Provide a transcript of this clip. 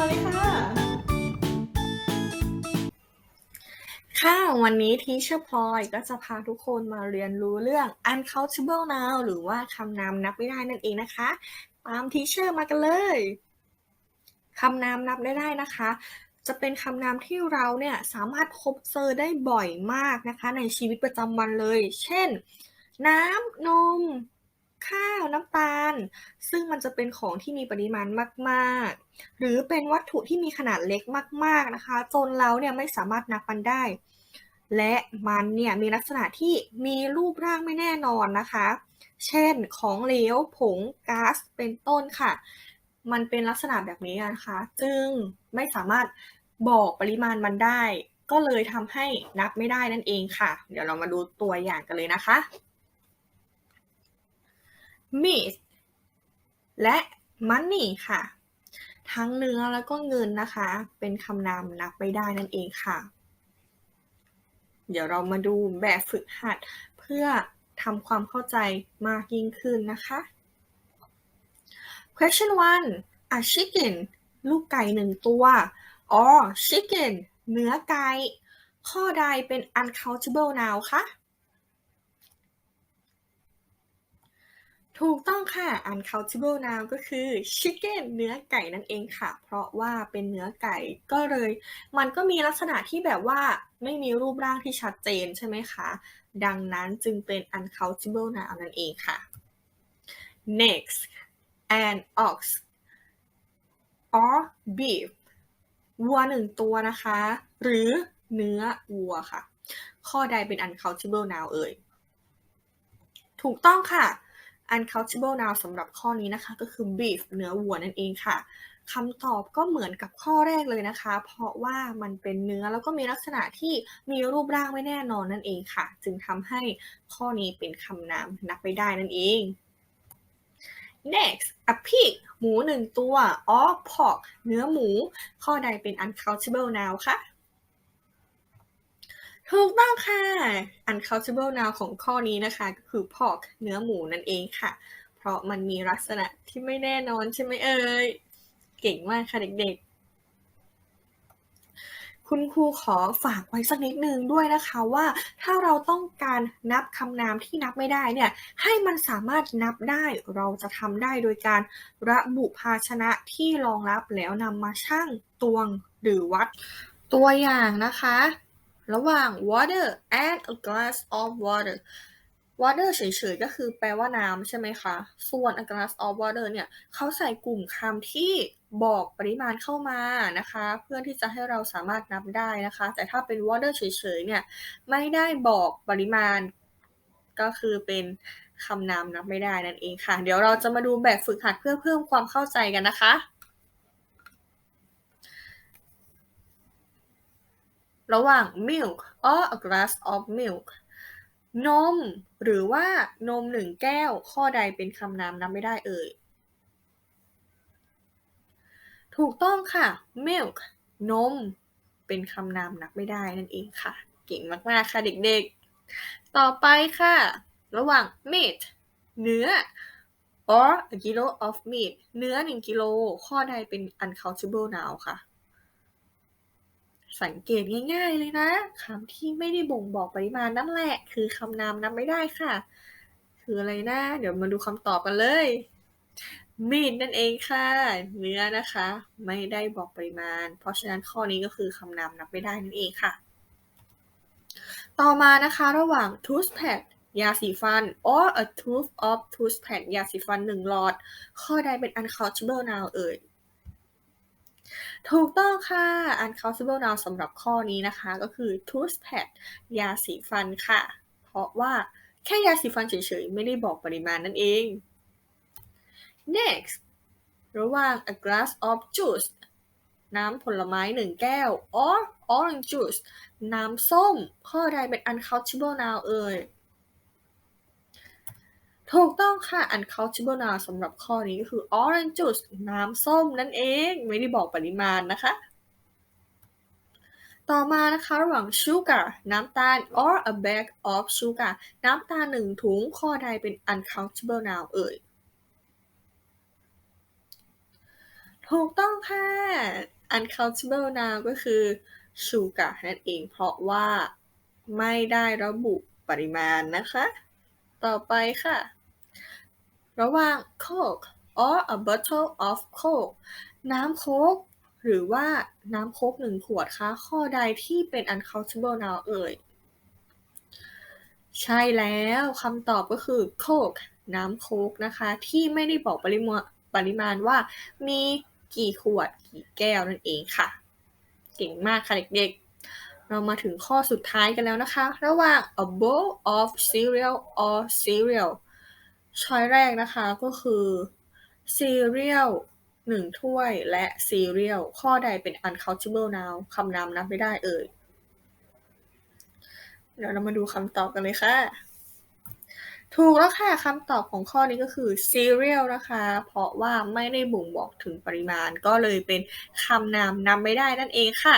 มาเลยค่ะ ค่ะ วันนี้ทีเชอร์พลอยก็จะพาทุกคนมาเรียนรู้เรื่อง uncountable noun หรือว่าคำนามนับไม่ได้นั่นเองนะคะ ตามทีเชอร์มากันเลยคำนามนับได้ได้นะคะ จะเป็นคำนามที่เราเนี่ยสามารถพบเจอได้บ่อยมากนะคะ ในชีวิตประจำวันเลย เช่น น้ำ นม ข้าว น้ำตา ซึ่งมันจะเป็นของที่มีปริมาณมากๆ หรือเป็นวัตถุที่มีขนาดเล็กมาก ๆนะคะ จนเราเนี่ยไม่สามารถนับมันได้ และมันเนี่ยมีลักษณะที่มีรูปร่างไม่แน่นอนนะคะ เช่นของเหลวผงก๊าซเป็นต้นค่ะ มันเป็นลักษณะแบบนี้นะคะ จึงไม่สามารถบอกปริมาณมันได้ ก็เลยทำให้นับไม่ได้นั่นเองค่ะ เดี๋ยวเรามาดูตัวอย่างกันเลยนะคะ meat และ money ค่ะ ทั้งเนื้อแล้วก็เงินนะคะ เป็นคำนามนับไม่ได้นั่นเองค่ะ เดี๋ยวเรามาดูแบบฝึกหัดเพื่อทำความเข้าใจมากยิ่งขึ้นนะคะ question one a chicken ลูกไก่หนึ่งตัว or chicken เนื้อไก่ ข้อใดเป็น uncountable noun คะ ถูกต้องค่ะ uncountable noun ก็คือ chicken เนื้อไก่นั่นเองค่ะ เพราะว่าเป็นเนื้อไก่ก็เลย มันก็มีลักษณะที่แบบว่าไม่มีรูปร่างที่ชัดเจนใช่ไหมคะ ดังนั้นจึงเป็น uncountable noun นั่นเองค่ะ next an ox or beef วัวหนึ่งตัวนะคะ หรือเนื้อวัวค่ะ ข้อใดเป็น uncountable noun เอ่ย ถูกต้องค่ะ uncountable noun สำหรับข้อนี้นะคะ ก็คือ beef เนื้อวัวนั่นเองค่ะคำตอบก็เหมือนกับข้อแรกเลยนะคะ เพราะว่ามันเป็นเนื้อแล้วก็มีลักษณะที่มีรูปร่างไม่แน่นอนนั่นเองค่ะ จึงทำให้ข้อนี้เป็นคำนามนับไม่ได้นั่นเอง next a pig หมูหนึ่งตัว or pork เนื้อหมู ข้อใดเป็น uncountable noun คะ ถูกต้องค่ะ uncountable noun ของข้อนี้นะคะก็คือ pork เนื้อหมูนั่นเองค่ะ เพราะมันมีลักษณะที่ไม่แน่นอนใช่ไหมเอ่ย เก่งมากค่ะเด็กๆ คุณครูขอฝากไว้สักนิดนึงด้วยนะคะว่า ถ้าเราต้องการนับคำนามที่นับไม่ได้เนี่ย ให้มันสามารถนับได้เราจะทำได้โดยการระบุภาชนะที่รองรับแล้วนำมาชั่งตวงหรือวัดตัวอย่างนะคะ ระหว่าง water and a glass of water water เฉยๆ ก็คือแปลว่าน้ำใช่ไหมคะ ส่วน a glass of water เนี่ยเขาใส่กลุ่มคำที่บอกปริมาณเข้ามานะคะ เพื่อที่จะให้เราสามารถนับได้นะคะ แต่ถ้าเป็น water เฉยๆ เนี่ยไม่ได้บอกปริมาณ ก็คือเป็นคำนามนับไม่ได้นั่นเองค่ะ เดี๋ยวเราจะมาดูแบบฝึกหัดเพื่อเพิ่มความเข้าใจกันนะคะ ระหว่าง milk or a glass of milk นม หรือว่านมหนึ่งแก้ว ข้อใดเป็นคำนามนับไม่ได้เอ่ย ถูกต้องค่ะ milk นม เป็นคำนามนับไม่ได้นั่นเองค่ะ เก่งมากๆค่ะเด็กๆ ต่อไปค่ะ ระหว่าง meat เนื้อ or a kilo of meat เนื้อ 1 กิโล ข้อใดเป็น uncountable noun ค่ะ สังเกตง่ายๆเลยนะคำที่ไม่ได้บ่งบอกปริมาณนั่นแหละ คือคำนามนับไม่ได้ค่ะ คืออะไรนะ เดี๋ยวมาดูคำตอบกันเลย มีดนั่นเองค่ะ เนื้อนะคะ ไม่ได้บอกปริมาณ เพราะฉะนั้นข้อนี้ก็คือคำนามนับไม่ได้นั่นเองค่ะ ต่อมานะคะระหว่าง toothpaste ยาสีฟัน or a tube of toothpaste ยาสีฟันหนึ่งหลอด ข้อใดเป็น uncountable noun เอ่ย ถูกต้องค่ะ uncountable noun สำหรับข้อนี้นะคะก็คือ toothpaste ยาสีฟันค่ะ เพราะว่าแค่ยาสีฟันเฉยๆ ไม่ได้บอกปริมาณนั่นเอง next ระหว่าง a glass of juice น้ำผลไม้หนึ่งแก้ว or orange juice น้ำส้ม ข้อใดเป็น uncountable noun เอ่ย ถูกต้องค่ะ uncountable noun สำหรับข้อนี้ก็คือ orange juice น้ำส้มนั่นเอง ไม่ได้บอกปริมาณนะคะ ต่อมานะคะ ระหว่าง sugar น้ำตาล or a bag of sugar น้ำตาลหนึ่งถุงข้อใดเป็น uncountable noun เอ่ย ถูกต้องค่ะ uncountable noun ก็คือ sugar นั่นเอง เพราะว่าไม่ได้ระบุปริมาณนะคะ ต่อไปค่ะ ระหว่าง coke or a bottle of coke น้ำโค้กหรือว่าน้ำโค้กหนึ่งขวดคะข้อใดที่เป็น uncountable noun เอ่ย ใช่แล้วคำตอบก็คือ coke น้ำโค้กนะคะ ที่ไม่ได้บอกปริมาณปริมาณว่ามีกี่ขวดกี่แก้วนั่นเองค่ะ เก่งมากค่ะเด็กๆ เรามาถึงข้อสุดท้ายกันแล้วนะคะ ระหว่าง a bowl of cereal or cereal ช้อยแรกนะคะก็คือ cereal หนึ่งถ้วยและ cereal ข้อใดเป็น uncountable noun คำนามนับไม่ได้เอ่ย เดี๋ยวเรามาดูคำตอบกันเลยค่ะ ถูกแล้วค่ะคำตอบของข้อนี้ก็คือ cereal นะคะ เพราะว่าไม่ได้บ่งบอกถึงปริมาณก็เลยเป็นคำนามนำไม่ได้นั่นเองค่ะ